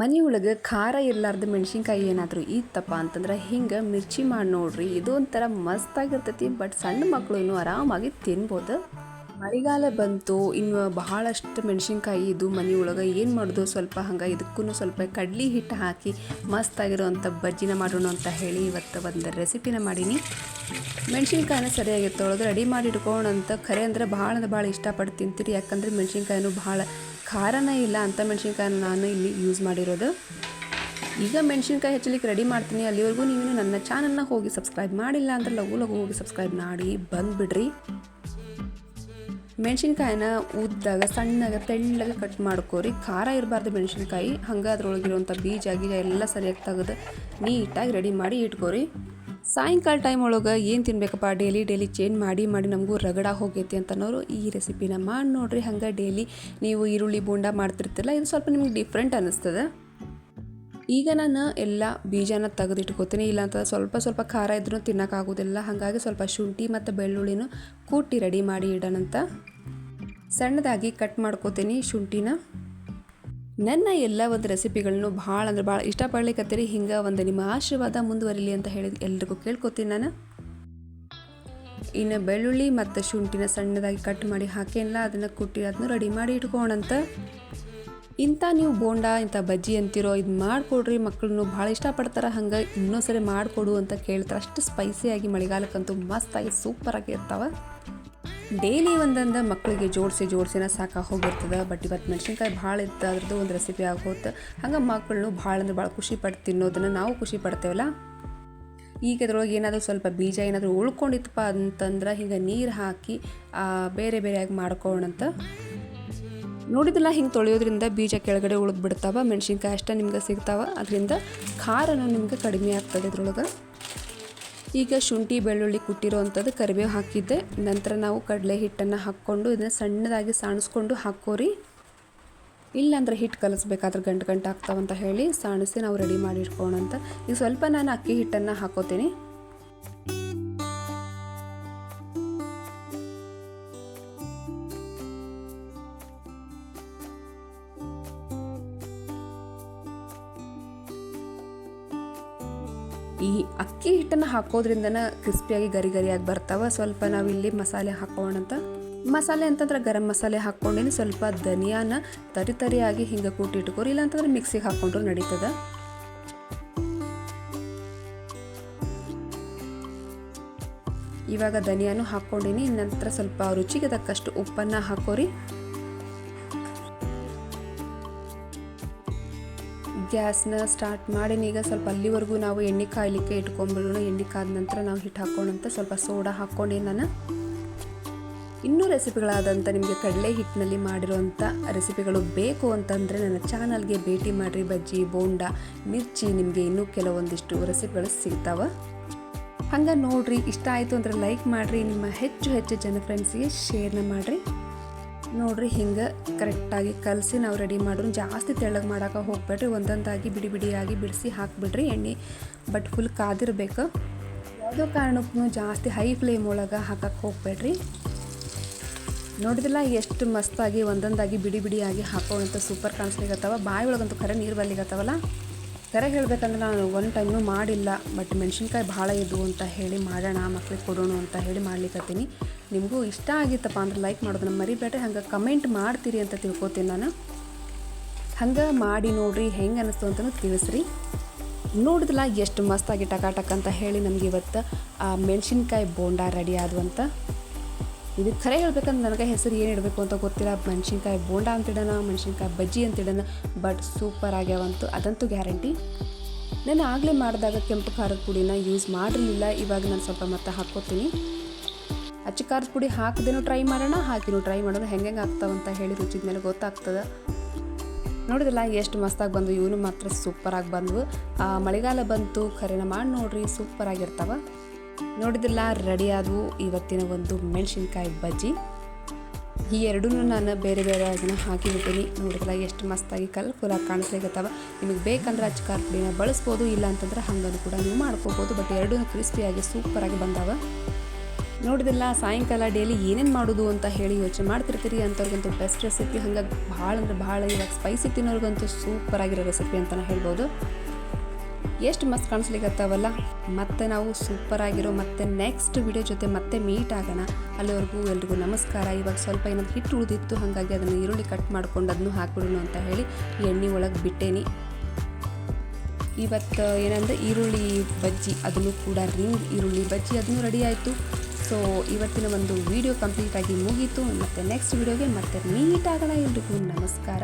ಮನೆಯೊಳಗೆ ಖಾರ ಇರಲಾರ್ದ ಮೆಣಸಿನ್ಕಾಯಿ ಏನಾದರೂ ಇತ್ತಪ್ಪ ಅಂತಂದ್ರೆ ಹಿಂಗೆ ಮಿರ್ಚಿ ಮಾಡಿ ನೋಡ್ರಿ ಇದು ಒಂಥರ ಮಸ್ತಾಗಿರ್ತೈತಿ ಬಟ್ ಸಣ್ಣ ಮಕ್ಕಳು ಆರಾಮಾಗಿ ತಿನ್ಬೋದು. ಮಳೆಗಾಲ ಬಂತು, ಇನ್ನು ಬಹಳಷ್ಟು ಮೆಣಸಿನ್ಕಾಯಿ ಇದು ಮನೆಯೊಳಗೆ ಏನು ಮಾಡೋದು? ಸ್ವಲ್ಪ ಹಂಗೆ ಇದಕ್ಕೂ ಸ್ವಲ್ಪ ಕಡ್ಲಿ ಹಿಟ್ಟು ಹಾಕಿ ಮಸ್ತಾಗಿರೋವಂಥ ಬಜ್ಜಿನ ಮಾಡೋಣ ಅಂತ ಹೇಳಿ ಇವತ್ತು ಒಂದು ರೆಸಿಪಿನ ಮಾಡೀನಿ. ಮೆಣಸಿನ್ಕಾಯಿನ ಸರಿಯಾಗಿ ತೊಳೆದು ರೆಡಿ ಮಾಡಿ ಇಟ್ಕೊಳ್ಳೋಣಂತ ಖರೆ ಅಂದರೆ ಭಾಳ ಅಂದ್ರೆ ಭಾಳ ಇಷ್ಟಪಟ್ಟು ತಿಂತೀರಿ. ಯಾಕಂದರೆ ಮೆಣಸಿನ್ಕಾಯಿನೂ ಭಾಳ ಖಾರನೇ ಇಲ್ಲ ಅಂಥ ಮೆಣಸಿನ್ಕಾಯಿನ ನಾನು ಇಲ್ಲಿ ಯೂಸ್ ಮಾಡಿರೋದು. ಈಗ ಮೆಣಸಿನ್ಕಾಯಿ ಹೆಚ್ಚಲಿಕ್ಕೆ ರೆಡಿ ಮಾಡ್ತೀನಿ. ಅಲ್ಲಿವರೆಗೂ ನೀವು ನನ್ನ ಚಾನಲ್ನ ಹೋಗಿ ಸಬ್ಸ್ಕ್ರೈಬ್ ಮಾಡಿಲ್ಲ ಅಂದ್ರೆ ಲಘು ಲಘು ಹೋಗಿ ಸಬ್ಸ್ಕ್ರೈಬ್ ಮಾಡಿ ಬಂದುಬಿಡ್ರಿ. ಮೆಣಸಿನ್ಕಾಯಿನ ಉದ್ದಾಗ ಸಣ್ಣಗೆ ತೆಳ್ಳಗೆ ಕಟ್ ಮಾಡ್ಕೋರಿ. ಖಾರ ಇರಬಾರ್ದು ಮೆಣಸಿನಕಾಯಿ. ಹಂಗೆ ಅದ್ರೊಳಗಿರುವಂಥ ಬೀಜ, ಗೀಜ ಎಲ್ಲ ಸರಿಯಾಗಿ ತೆಗೆದು ನೀಟಾಗಿ ರೆಡಿ ಮಾಡಿ ಇಟ್ಕೋರಿ. ಸಾಯಂಕಾಲ ಟೈಮ್ ಒಳಗೆ ಏನು ತಿನ್ಬೇಕಪ್ಪ? ಡೈಲಿ ಡೈಲಿ ಚೇಂಜ್ ಮಾಡಿ ಮಾಡಿ ನಮಗೂ ರಗಡ ಹೋಗೈತಿ ಅಂತನೋರು ಈ ರೆಸಿಪಿನ ಮಾಡಿ ನೋಡ್ರಿ. ಹಂಗೆ ಡೈಲಿ ನೀವು ಈರುಳ್ಳಿ, ಬೋಂಡ ಮಾಡ್ತಿರ್ತಿಲ್ಲ ಇದು ಸ್ವಲ್ಪ ನಿಮ್ಗೆ ಡಿಫ್ರೆಂಟ್ ಅನ್ನಿಸ್ತದೆ ಈಗ ನಾನು ಎಲ್ಲ ಬೀಜನ ತೆಗೆದಿಟ್ಕೋತೀನಿ, ಇಲ್ಲಾಂತ ಸ್ವಲ್ಪ ಸ್ವಲ್ಪ ಖಾರ ಇದ್ರೂ ತಿನ್ನೋಕ್ಕಾಗೋದಿಲ್ಲ. ಹಾಗಾಗಿ ಸ್ವಲ್ಪ ಶುಂಠಿ ಮತ್ತು ಬೆಳ್ಳುಳ್ಳಿನೂ ಕೂಟಿ ರೆಡಿ ಮಾಡಿ ಇಡೋಣಂತ ಸಣ್ಣದಾಗಿ ಕಟ್ ಮಾಡ್ಕೋತೀನಿ ಶುಂಠಿನ. ನನ್ನ ಎಲ್ಲ ಒಂದು ರೆಸಿಪಿಗಳನ್ನು ಭಾಳ ಅಂದ್ರೆ ಭಾಳ ಇಷ್ಟಪಡ್ಲಿಕ್ಕತ್ತೀರಿ ಹಿಂಗೆ ಒಂದು ನಿಮ್ಮ ಆಶೀರ್ವಾದ ಮುಂದುವರಿಲಿ ಅಂತ ಹೇಳಿ ಎಲ್ರಿಗೂ ಕೇಳ್ಕೊತೀನಿ ನಾನು. ಇನ್ನು ಬೆಳ್ಳುಳ್ಳಿ ಮತ್ತು ಶುಂಠಿನ ಸಣ್ಣದಾಗಿ ಕಟ್ ಮಾಡಿ ಹಾಕೇನಲ್ಲ ಅದನ್ನು ಕುಟ್ಟಿ ಅದನ್ನು ರೆಡಿ ಮಾಡಿ ಇಟ್ಕೋಣಂತ. ಇಂಥ ನೀವು ಬೋಂಡ, ಇಂಥ ಬಜ್ಜಿ ಅಂತಿರೋ ಇದು ಮಾಡಿಕೊಡ್ರಿ ಮಕ್ಕಳನ್ನು ಭಾಳ ಇಷ್ಟಪಡ್ತಾರೆ, ಹಂಗೆ ಇನ್ನೊಂದು ಸರಿ ಮಾಡಿಕೊಡು ಅಂತ ಕೇಳ್ತಾರೆ. ಅಷ್ಟು ಸ್ಪೈಸಿಯಾಗಿ ಮಳೆಗಾಲಕ್ಕಂತೂ ಮಸ್ತಾಗಿ ಸೂಪರಾಗಿ ಇರ್ತಾವೆ. ಡೈಲಿ ಒಂದೊಂದು ಮಕ್ಕಳಿಗೆ ಜೋಡಿಸಿ, ಜೋಡಿಸಿನ ಸಾಕಾಗಿ ಹೋಗಿರ್ತದೆ. ಬಟ್ ಇವತ್ತು ಮೆಣಸಿನ್ಕಾಯಿ ಭಾಳ ಇತ್ತು, ಅದ್ರದ್ದು ಒಂದು ರೆಸಿಪಿ ಆಗೋತ್ತೆ ಹಂಗೆ ಮಕ್ಕಳನ್ನು ಭಾಳ ಅಂದ್ರೆ ಭಾಳ ಖುಷಿ ಪಟ್ಟು ತಿನ್ನೋದನ್ನು ನಾವು ಖುಷಿ ಪಡ್ತೇವಲ್ಲ. ಈಗ ಅದ್ರೊಳಗೆ ಏನಾದರೂ ಸ್ವಲ್ಪ ಬೀಜ ಏನಾದರೂ ಉಳ್ಕೊಂಡಿತ್ತಪ್ಪ ಅಂತಂದ್ರೆ, ಹಿಂಗೆ ನೀರು ಹಾಕಿ ಬೇರೆ ಬೇರೆಯಾಗಿ ಮಾಡ್ಕೊಳ್ಳೋಣಂತ ನೋಡಿದಿಲ್ಲ ಹಿಂಗೆ ತೊಳೆಯೋದ್ರಿಂದ ಬೀಜ ಕೆಳಗಡೆ ಉಳಿದು ಬಿಡ್ತಾವ, ಮೆಣಸಿನ್ಕಾಯಿ ಅಷ್ಟೇ ನಿಮ್ಗೆ ಸಿಗ್ತಾವ. ಅದರಿಂದ ಖಾರನೂ ನಿಮ್ಗೆ ಕಡಿಮೆ ಆಗ್ತದೆ ಇದ್ರೊಳಗೆ. ಈಗ ಶುಂಠಿ, ಬೆಳ್ಳುಳ್ಳಿ ಕುಟ್ಟಿರೋ ಅಂಥದ್ದು ಕರಿಬೇವು ಹಾಕಿದ್ದೆ. ನಂತರ ನಾವು ಕಡಲೆ ಹಿಟ್ಟನ್ನು ಹಾಕ್ಕೊಂಡು ಇದನ್ನು ಸಣ್ಣದಾಗಿ ಸಾಣಿಸ್ಕೊಂಡು ಹಾಕೋರಿ ಇಲ್ಲಾಂದ್ರೆ ಹಿಟ್ಟು ಕಲಿಸ್ಬೇಕಾದ್ರೆ ಗಂಟು ಗಂಟು ಆಗ್ತಾವಂತ ಹೇಳಿ ಸಾಣಿಸಿ ನಾವು ರೆಡಿ ಮಾಡಿ ಅಂತ ಈಗ ಸ್ವಲ್ಪ ನಾನು ಅಕ್ಕಿ ಹಿಟ್ಟನ್ನು ಹಾಕೋತೀನಿ. ಈ ಅಕ್ಕಿ ಹಿಟ್ಟನ್ನು ಹಾಕೋದ್ರಿಂದನ ಕ್ರಿಸ್ಪಿಯಾಗಿ ಗರಿ ಗರಿಯಾಗಿ ಬರ್ತಾವ. ಸ್ವಲ್ಪ ನಾವಿಲ್ಲಿ ಮಸಾಲೆ ಹಾಕೋಣಂತ ಮಸಾಲೆ ಅಂತಂದ್ರೆ ಗರಂ ಮಸಾಲೆ ಹಾಕ್ಕೊಂಡಿನಿ. ಸ್ವಲ್ಪ ಧನಿಯಾನ ತರಿ ತರಿಯಾಗಿ ಹಿಂಗೆ ಕೂಟಿಟ್ಕೋರಿ ಇಲ್ಲ ಅಂತಂದ್ರೆ ಮಿಕ್ಸಿಗೆ ಹಾಕ್ಕೊಂಡ್ರು ನಡೀತದ. ಇವಾಗ ಧನಿಯಾನು ಹಾಕ್ಕೊಂಡಿನಿ. ನಂತರ ಸ್ವಲ್ಪ ರುಚಿಗೆ ತಕ್ಕಷ್ಟು ಉಪ್ಪನ್ನು ಹಾಕೋರಿ. ಗ್ಯಾಸ್ನ ಸ್ಟಾರ್ಟ್ ಮಾಡೀನಿ ಈಗ ಸ್ವಲ್ಪ ಅಲ್ಲಿವರೆಗೂ ನಾವು ಎಣ್ಣೆ ಕಾಯಲಿಕ್ಕೆ ಇಟ್ಕೊಂಡ್ಬಿಡೋಣ ಎಣ್ಣೆ ಕಾದ ನಂತರ ನಾವು ಹಿಟ್ಟು ಹಾಕ್ಕೊಂಡಂತ ಸ್ವಲ್ಪ ಸೋಡಾ ಹಾಕ್ಕೊಂಡು ನಾನು. ಇನ್ನೂ ರೆಸಿಪಿಗಳಾದಂಥ ನಿಮಗೆ ಕಡಲೆ ಹಿಟ್ಟಿನಲ್ಲಿ ಮಾಡಿರೋವಂಥ ರೆಸಿಪಿಗಳು ಬೇಕು ಅಂತಂದರೆ ನನ್ನ ಚಾನಲ್ಗೆ ಭೇಟಿ ಮಾಡಿರಿ. ಬಜ್ಜಿ, ಬೋಂಡ, ಮಿರ್ಚಿ ನಿಮಗೆ ಇನ್ನೂ ಕೆಲವೊಂದಿಷ್ಟು ರೆಸಿಪಿಗಳು ಸಿಗ್ತಾವೆ. ಹಂಗೆ ನೋಡಿರಿ, ಇಷ್ಟ ಆಯಿತು ಅಂದರೆ ಲೈಕ್ ಮಾಡಿರಿ. ನಿಮ್ಮ ಹೆಚ್ಚು ಹೆಚ್ಚು ಜನ ಫ್ರೆಂಡ್ಸಿಗೆ ಶೇರ್ನ ಮಾಡಿರಿ. ನೋಡ್ರಿ ಹಿಂಗೆ ಕರೆಕ್ಟಾಗಿ ಕಲಸಿ ನಾವು ರೆಡಿ ಮಾಡೋರು ಜಾಸ್ತಿ ತೆಳ್ಳಗೆ ಮಾಡೋಕೆ ಹೋಗ್ಬೇಡ್ರಿ. ಒಂದೊಂದಾಗಿ ಬಿಡಿ ಬಿಡಿಯಾಗಿ ಬಿಡಿಸಿ ಹಾಕಿಬಿಡ್ರಿ. ಎಣ್ಣೆ ಬಟ್ ಫುಲ್ ಕಾದಿರಬೇಕು. ಯಾವುದೋ ಕಾರಣಕ್ಕೂ ಜಾಸ್ತಿ ಹೈ ಫ್ಲೇಮ್ ಒಳಗೆ ಹಾಕಕ್ಕೆ ಹೋಗ್ಬೇಡ್ರಿ. ನೋಡಿದಿಲ್ಲ ಎಷ್ಟು ಮಸ್ತಾಗಿ ಒಂದೊಂದಾಗಿ ಬಿಡಿ ಬಿಡಿಯಾಗಿ ಹಾಕೋವಂಥ ಸೂಪರ್ ಕಾಣಿಸ್ಲಿಕ್ಕತ್ತವ ಬಾಯಿ ಒಳಗಂತೂ ಖರೆ ನೀರು ಬರ್ಲಿಕ್ಕತ್ತವಲ್ಲ ಖರೆ ಹೇಳಬೇಕಂದ್ರೆ ನಾನು ಒನ್ ಟೈಮು ಮಾಡಿಲ್ಲ ಬಟ್ ಮೆಣಸಿನ್ಕಾಯಿ ಭಾಳ ಇದು ಅಂತ ಹೇಳಿ ಮಾಡೋಣ, ಮಕ್ಳಿಗೆ ಕೊಡೋಣ ಅಂತ ಹೇಳಿ ಮಾಡ್ಲಿಕ್ಕತ್ತೀನಿ ನಿಮಗೂ ಇಷ್ಟ ಆಗಿತ್ತಪ್ಪ ಅಂದ್ರೆ ಲೈಕ್ ಮಾಡೋದನ್ನ ಮರಿಬೇಡ್ರಿ, ಹಂಗೆ ಕಮೆಂಟ್ ಮಾಡ್ತೀರಿ ಅಂತ ತಿಳ್ಕೊತೀನಿ ನಾನು. ಹಂಗೆ ಮಾಡಿ ನೋಡಿರಿ, ಹೆಂಗೆ ಅನ್ನಿಸ್ತು ಅಂತಲೂ ತಿಳಿಸ್ರಿ. ನೋಡಿದ್ಲ ಎಷ್ಟು ಮಸ್ತಾಗಿ ಟಕ ಟಕ್ ಅಂತ ಹೇಳಿ ನಮಗೆ ಇವತ್ತು, ಆ ಮೆಣಸಿನ್ಕಾಯಿ ಬೋಂಡ ರೆಡಿ ಆದ್ವಂತ ಇದು ಖರೆ ಹೇಳ್ಬೇಕಂದ್ರೆ ನನಗೆ ಹೆಸರು ಏನು ಇಡಬೇಕು ಅಂತ ಗೊತ್ತಿಲ್ಲ. ಮೆಣಸಿನ್ಕಾಯಿ ಬೋಂಡ ಅಂತಿಡೋಣ ಮೆಣಸಿನ್ಕಾಯಿ ಬಜ್ಜಿ ಅಂತಿಡೋಣ ಬಟ್ ಸೂಪರ್ ಆಗ್ಯಾವಂತೂ ಅದಂತೂ ಗ್ಯಾರಂಟಿ. ನಾನು ಆಗಲೇ ಮಾಡಿದಾಗ ಕೆಂಪು ಖಾರದ ಪುಡಿನ ಯೂಸ್ ಮಾಡಿರಲಿಲ್ಲ. ಇವಾಗ ನಾನು ಸ್ವಲ್ಪ ಮತ್ತೆ ಹಾಕ್ಕೋತೀನಿ. ಅಚ್ಚ ಖಾರದ ಪುಡಿ ಹಾಕದೇನು ಟ್ರೈ ಮಾಡೋಣ? ಹಾಕಿನೂ ಟ್ರೈ ಮಾಡೋಣ. ಹೆಂಗೆ ಹೆಂಗೆ ಆಗ್ತಾವಂತ ಹೇಳಿ ರುಚಿದ ಮೇಲೆ ಗೊತ್ತಾಗ್ತದೆ. ನೋಡಿದಿಲ್ಲ ಎಷ್ಟು ಮಸ್ತಾಗಿ ಬಂದು ಇವನು ಮಾತ್ರ ಸೂಪರಾಗಿ ಬಂದವು. ಮಳೆಗಾಲ ಬಂತು. ಖರೇನ ಮಾಡಿ ನೋಡ್ರಿ ಸೂಪರಾಗಿರ್ತಾವ ನೋಡಿದಿಲ್ಲ ರೆಡಿ ಆದವು ಇವತ್ತಿನ ಒಂದು ಮೆಣಸಿನ್ಕಾಯಿ ಬಜ್ಜಿ. ಈ ಎರಡೂ ನಾನು ಬೇರೆ ಬೇರೆ ಅದನ್ನು ಹಾಕಿಬಿಟ್ಟಿನಿ. ನೋಡಿದ್ರಲ್ಲ, ಎಷ್ಟು ಮಸ್ತಾಗಿ ಕಲರ್ಫುಲ್ಲಾಗಿ ಕಾಣಿಸ್ಲಿಕ್ಕತ್ತವ ನಿಮಗೆ ಬೇಕಂದ್ರೆ ಅಚ್ಚ ಖಾರ ಪುಡಿನ ಬಳಸ್ಬೋದು, ಇಲ್ಲ ಅಂತಂದ್ರೆ ಹಂಗನ್ನು ಕೂಡ ನೀವು ಮಾಡ್ಕೋಬೋದು ಬಟ್ ಎರಡೂ ಕ್ರಿಸ್ಪಿಯಾಗಿ ಸೂಪರಾಗಿ ಬಂದಾವ. ನೋಡಿದಿಲ್ಲ ಸಾಯಂಕಾಲ ಡೈಲಿ ಏನೇನು ಮಾಡೋದು ಅಂತ ಹೇಳಿ ಯೋಚನೆ ಮಾಡ್ತಿರ್ತೀರಿ ಅಂಥವ್ರಿಗಂತೂ ಬೆಸ್ಟ್ ರೆಸಿಪಿ ಹಂಗಾಗಿ ಭಾಳ ಅಂದ್ರೆ ಭಾಳ ಇವಾಗ ಸ್ಪೈಸಿ ತಿನ್ನೋರಿಗಂತೂ ಸೂಪರಾಗಿರೋ ರೆಸಿಪಿ ಅಂತಲೇ ಹೇಳ್ಬೋದು. ಎಷ್ಟು ಮಸ್ತ್ ಕಾಣಿಸ್ಲಿಕ್ಕತ್ತಾವಲ್ಲ ಮತ್ತೆ ನಾವು ಸೂಪರ್ ಆಗಿರೋ ಮತ್ತೆ ನೆಕ್ಸ್ಟ್ ವಿಡಿಯೋ ಜೊತೆ ಮತ್ತೆ ಮೀಟ್ ಆಗೋಣ. ಅಲ್ಲಿವರೆಗೂ ಎಲ್ರಿಗೂ ನಮಸ್ಕಾರ. ಇವಾಗ ಸ್ವಲ್ಪ ಏನಾದ್ರು ಹಿಟ್ಟು ಉಳಿದಿತ್ತು, ಹಾಗಾಗಿ ಅದನ್ನು ಈರುಳ್ಳಿ ಕಟ್ ಮಾಡ್ಕೊಂಡು ಅದನ್ನು ಹಾಕ್ಬಿಡೋಣ ಅಂತ ಹೇಳಿ ಎಣ್ಣೆ ಒಳಗೆ ಬಿಟ್ಟೇನಿ. ಇವತ್ತು ಏನಂದರೆ ಈರುಳ್ಳಿ ಬಜ್ಜಿ, ಅದನ್ನು ಕೂಡ ರಿಂಗ್ ಈರುಳ್ಳಿ ಬಜ್ಜಿ ಅದನ್ನು ರೆಡಿ ಆಯಿತು. ಸೊ ಇವತ್ತಿನ ಒಂದು ವಿಡಿಯೋ ಕಂಪ್ಲೀಟಾಗಿ ಮುಗೀತು. ಮತ್ತು ನೆಕ್ಸ್ಟ್ ವಿಡಿಯೋಗೆ ಮತ್ತೆ ಮೀಟ್ ಆಗೋಣ ಎಲ್ರಿಗೂ. ನಮಸ್ಕಾರ.